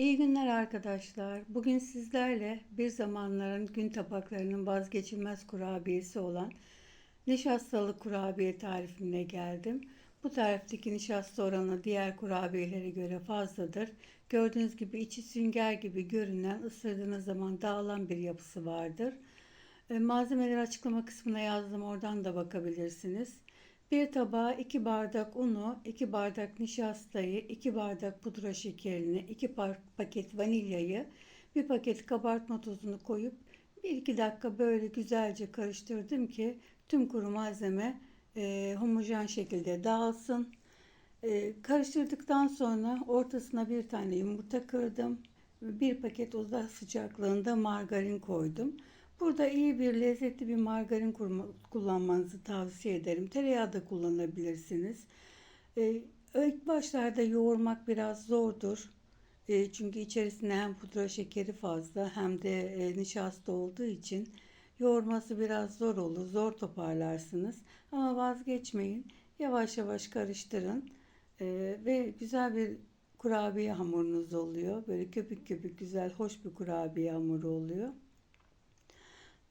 İyi günler arkadaşlar. Bugün sizlerle bir zamanların gün tabaklarının vazgeçilmez kurabiyesi olan nişastalı kurabiye tarifine geldim. Bu tarifteki nişasta oranı diğer kurabiyelere göre fazladır. Gördüğünüz gibi içi sünger gibi görünen, ısırdığınız zaman dağılan bir yapısı vardır. E, Malzemeleri açıklama kısmına yazdım. Oradan da bakabilirsiniz. Bir tabağa 2 bardak unu, 2 bardak nişastayı, 2 bardak pudra şekerini, 2 paket vanilyayı, 1 paket kabartma tozunu koyup 1-2 dakika böyle güzelce karıştırdım ki tüm kuru malzeme e, homojen şekilde dağılsın. E, karıştırdıktan sonra ortasına bir tane yumurta kırdım. Bir paket oda sıcaklığında margarin koydum. Burada iyi bir lezzetli bir margarin kullanmanızı tavsiye ederim. Tereyağı da kullanabilirsiniz. Ee, ilk başlarda yoğurmak biraz zordur. Ee, çünkü içerisinde hem pudra şekeri fazla hem de e, nişasta olduğu için yoğurması biraz zor olur. Zor toparlarsınız. Ama vazgeçmeyin. Yavaş yavaş karıştırın. Ee, ve güzel bir kurabiye hamurunuz oluyor. Böyle köpük köpük güzel, hoş bir kurabiye hamuru oluyor.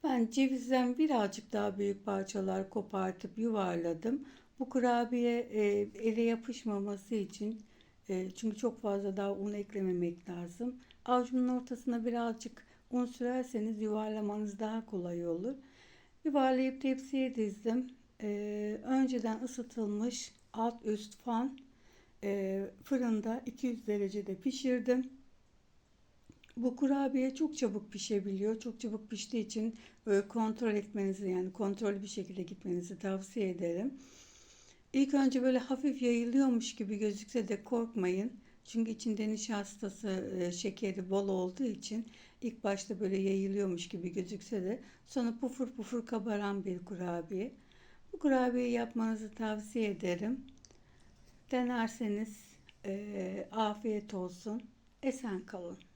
Ben cevizden birazcık daha büyük parçalar kopartıp yuvarladım. Bu kurabiye e, ele yapışmaması için e, çünkü çok fazla daha un eklememek lazım. Avucumun ortasına birazcık un sürerseniz yuvarlamanız daha kolay olur. Yuvarlayıp tepsiye dizdim. E, önceden ısıtılmış alt üst fan e, fırında 200 derecede pişirdim. Bu kurabiye çok çabuk pişebiliyor. Çok çabuk piştiği için böyle kontrol etmenizi yani kontrollü bir şekilde gitmenizi tavsiye ederim. İlk önce böyle hafif yayılıyormuş gibi gözükse de korkmayın. Çünkü içinde nişastası, e, şekeri bol olduğu için ilk başta böyle yayılıyormuş gibi gözükse de sonra pufur pufur kabaran bir kurabiye. Bu kurabiyeyi yapmanızı tavsiye ederim. Denerseniz e, afiyet olsun. Esen kalın.